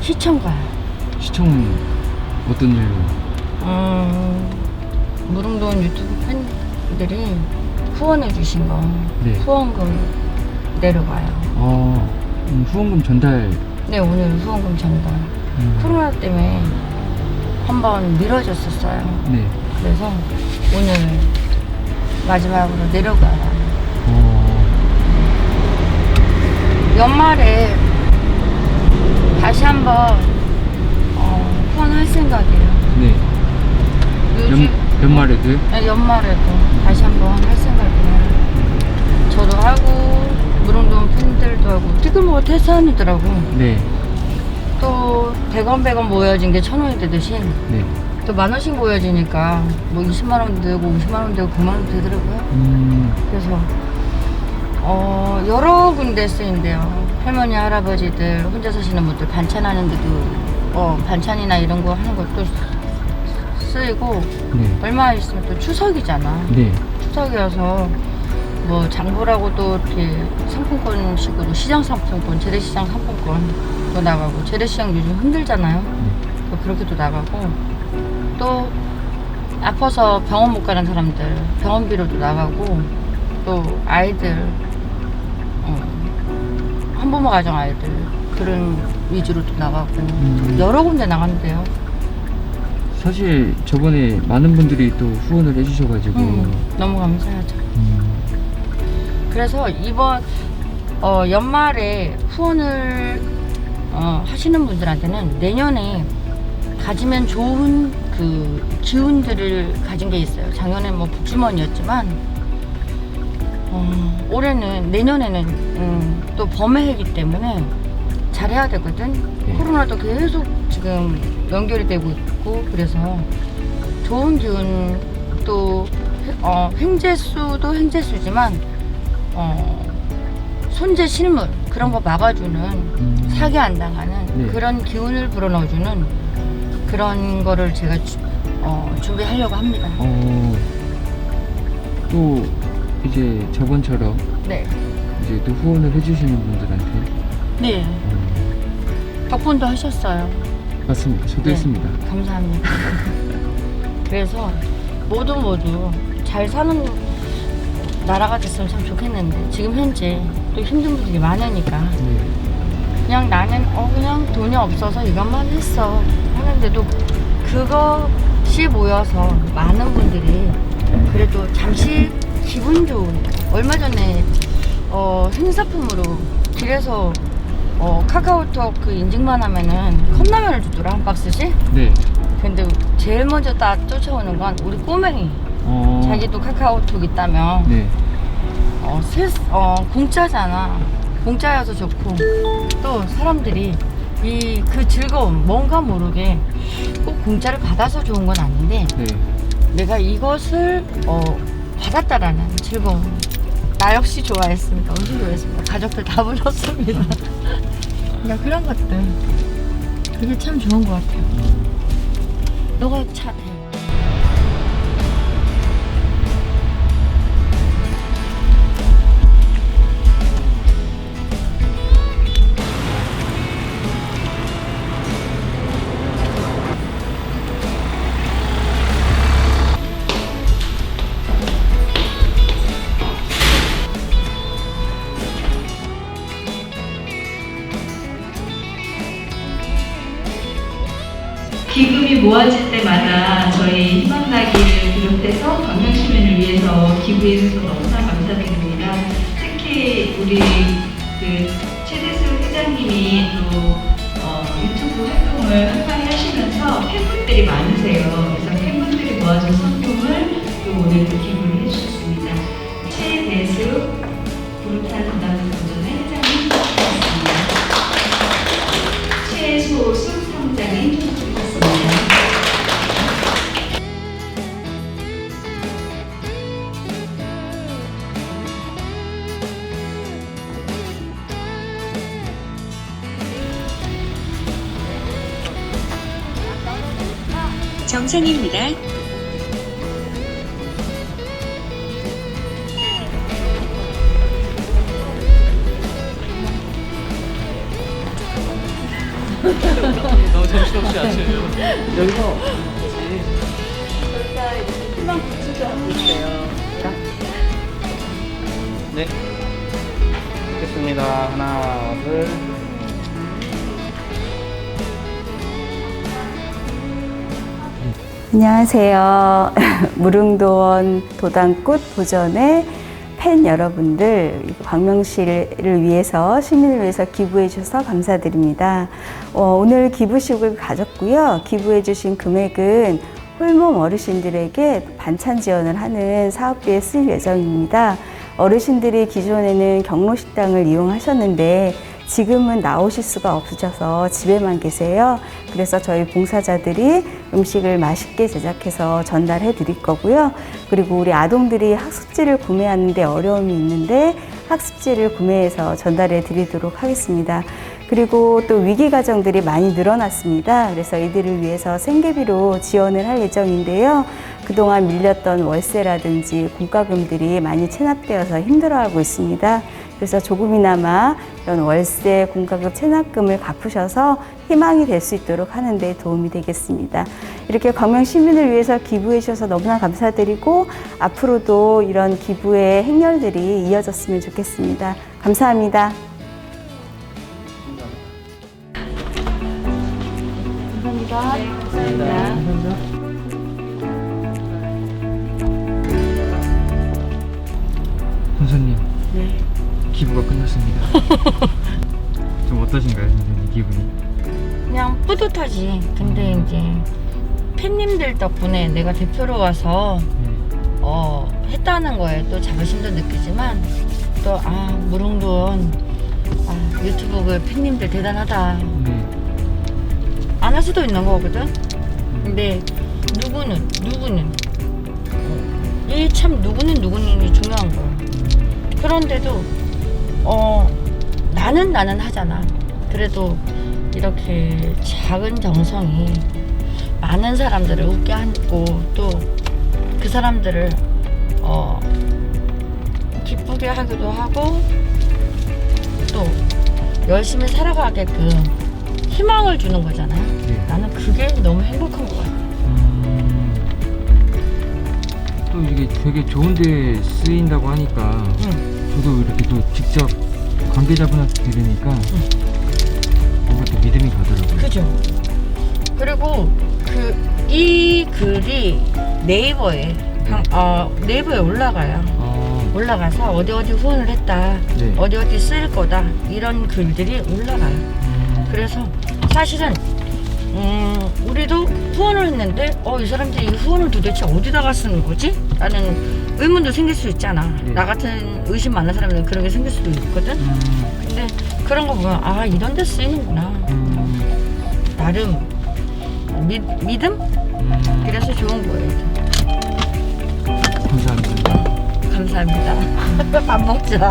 시청 가요. 시청은 어떤 일로? 음, 무릉도원 유튜브 팬들이 후원해 주신 거 네. 후원금 내려가요. 어, 음, 후원금 전달. 네, 오늘 후원금 전달. 음, 코로나 때문에 한 번 미뤄졌었어요. 네. 그래서 오늘 마지막으로 내려가요. 어, 연말에 다시 한번 어, 후원할 생각이에요. 네. 요즘 연, 연말에도요? 네, 연말에도 다시 한번 할 생각이에요. 저도 하고 무릉동 팬들도 하고 티끌모아 태산이더라고. 네. 또 100원 100원 모여진 게천 원이 되듯이 네. 또 만 원씩 모여지니까 뭐 20만 원 되고 50만 원 되고 100만 원 되더라고요. 음, 그래서 어, 여러 군데 쓰인대요. 할머니 할아버지들 혼자 사시는 분들 반찬하는데도 어, 반찬이나 이런 거 하는 것도 쓰- 쓰이고 네. 얼마 있으면 또 추석이잖아. 네. 추석이어서 뭐 장보라고도 이렇게 상품권식으로 시장 상품권, 재래시장 상품권도 나가고 재래시장 요즘 힘들잖아요. 네. 또 그렇게도 나가고 또 아파서 병원 못 가는 사람들 병원비로도 나가고 또 아이들 어, 한부모 가정 아이들 그런 위주로도 나가고 음. 여러 군데 나간대요. 사실 저번에 많은 분들이 또 후원을 해주셔가지고. 음, 너무 감사하죠. 음, 그래서 이번 어, 연말에 후원을 어, 하시는 분들한테는 내년에 가지면 좋은 그 기운들을 가진 게 있어요. 작년에 뭐 복주머니였지만 어, 올해는 내년에는 음, 또 범해이기 때문에 잘해야 되거든. 네. 코로나도 계속 지금 연결이 되고 있고 그래서 좋은 기운 또 어, 횡재수도 횡재수지만 어, 손재 실물 그런 거 막아주는 음. 사기 안 당하는 네. 그런 기운을 불어넣어주는 그런 거를 제가 주- 어, 준비하려고 합니다. 어, 또 이제 저번처럼 네, 이제 또 후원을 해주시는 분들한테 네 음, 덕분도 하셨어요. 맞습니다. 저도 네. 했습니다. 감사합니다. 그래서 모두 모두 잘 사는 나라가 됐으면 참 좋겠는데 지금 현재 또 힘든 분들이 많으니까 네. 그냥 나는 어 그냥 돈이 없어서 이것만 했어 하는데도 그것이 모여서 많은 분들이 그래도 잠시 기분 좋은 얼마 전에 어 행사품으로 길에서 어 카카오톡 그 인증만 하면은 컵라면을 주더라 한 박스씩 네. 근데 제일 먼저 딱 쫓아오는 건 우리 꼬맹이 어, 자기도 카카오톡 있다며 네. 어, 실, 어, 공짜잖아. 공짜여서 좋고. 또 사람들이 이 그 즐거움, 뭔가 모르게 꼭 공짜를 받아서 좋은 건 아닌데, 네. 내가 이것을, 어, 받았다라는 즐거움. 나 역시 좋아했습니다. 엄청 좋아했습니다. 가족들 다 불렀습니다. 그러니까 그런 것들. 그게 참 좋은 것 같아요. 너가 차 기금이 모아질 때마다 저희 희망나기를 비롯해서 광명 시민을 위해서 기부해 주셔서 너무나 감사드립니다. 특히 우리 그 최대수 회장님이 또 어, 유튜브 활동을 활발히 하시면서 팬분들이 많으세요. 그래서 팬분들이 모아준 상품을 또 오늘 또 기부를 정상입니다. 없이 아침에 여기서 희망 구치도 하고 있어요. 네 됐습니다 하나 둘 안녕하세요. 무릉도원 도당꽃 도전의 팬 여러분들, 광명시를 위해서, 시민을 위해서 기부해 주셔서 감사드립니다. 어, 오늘 기부식을 가졌고요. 기부해 주신 금액은 홀몸 어르신들에게 반찬 지원을 하는 사업비에 쓸 예정입니다. 어르신들이 기존에는 경로식당을 이용하셨는데 지금은 나오실 수가 없으셔서 집에만 계세요. 그래서 저희 봉사자들이 음식을 맛있게 제작해서 전달해 드릴 거고요. 그리고 우리 아동들이 학습지를 구매하는데 어려움이 있는데 학습지를 구매해서 전달해 드리도록 하겠습니다. 그리고 또 위기 가정들이 많이 늘어났습니다. 그래서 이들을 위해서 생계비로 지원을 할 예정인데요. 그동안 밀렸던 월세라든지 공과금들이 많이 체납되어서 힘들어하고 있습니다. 그래서 조금이나마 이런 월세, 공과금 체납금을 갚으셔서 희망이 될 수 있도록 하는 데 도움이 되겠습니다. 이렇게 광명 시민을 위해서 기부해 주셔서 너무나 감사드리고 앞으로도 이런 기부의 행렬들이 이어졌으면 좋겠습니다. 감사합니다. 선생님 네. 기부가 끝났습니다. 좀 어떠신가요, 선생님 기분이? 그냥 뿌듯하지. 근데 이제 팬님들 덕분에 내가 대표로 와서 네. 어, 했다는 거에 또 자부심도 느끼지만 또 아 무릉도원 아, 유튜브 그 팬님들 대단하다. 네. 안 할 수도 있는 거거든. 근데 누구는 누구는 이 참 누구는 누구는 중요한 거야. 그런데도 어 나는 나는 하잖아. 그래도 이렇게 작은 정성이 많은 사람들을 웃게 하고 또 그 사람들을 어 기쁘게 하기도 하고 또 열심히 살아가게끔 희망을 주는 거잖아요. 네. 나는 그게 너무 행복한 것 같아. 음, 또 이게 되게 좋은데 쓰인다고 하니까 응. 저도 이렇게 또 직접 관계자분한테 들으니까 뭔가 또 믿음이 가더라고요. 그죠? 그리고 그 이 글이 네이버에 방- 어, 네이버에 올라가요. 아, 올라가서 어디 어디 후원을 했다, 네. 어디 어디 쓸 거다 이런 글들이 올라가요. 음, 그래서 사실은 음, 우리도 후원을 했는데 어 이 사람들이 이 후원을 도대체 어디다가 쓰는 거지? 라는 의문도 생길 수 있잖아. 네. 나 같은 의심 많은 사람들은 그런 게 생길 수도 있거든. 음, 근데 그런 거 보면 아 이런 데 쓰이는구나. 음, 나름 미, 믿음? 음, 그래서 좋은 거예요. 감사합니다. 감사합니다. 밥 먹자.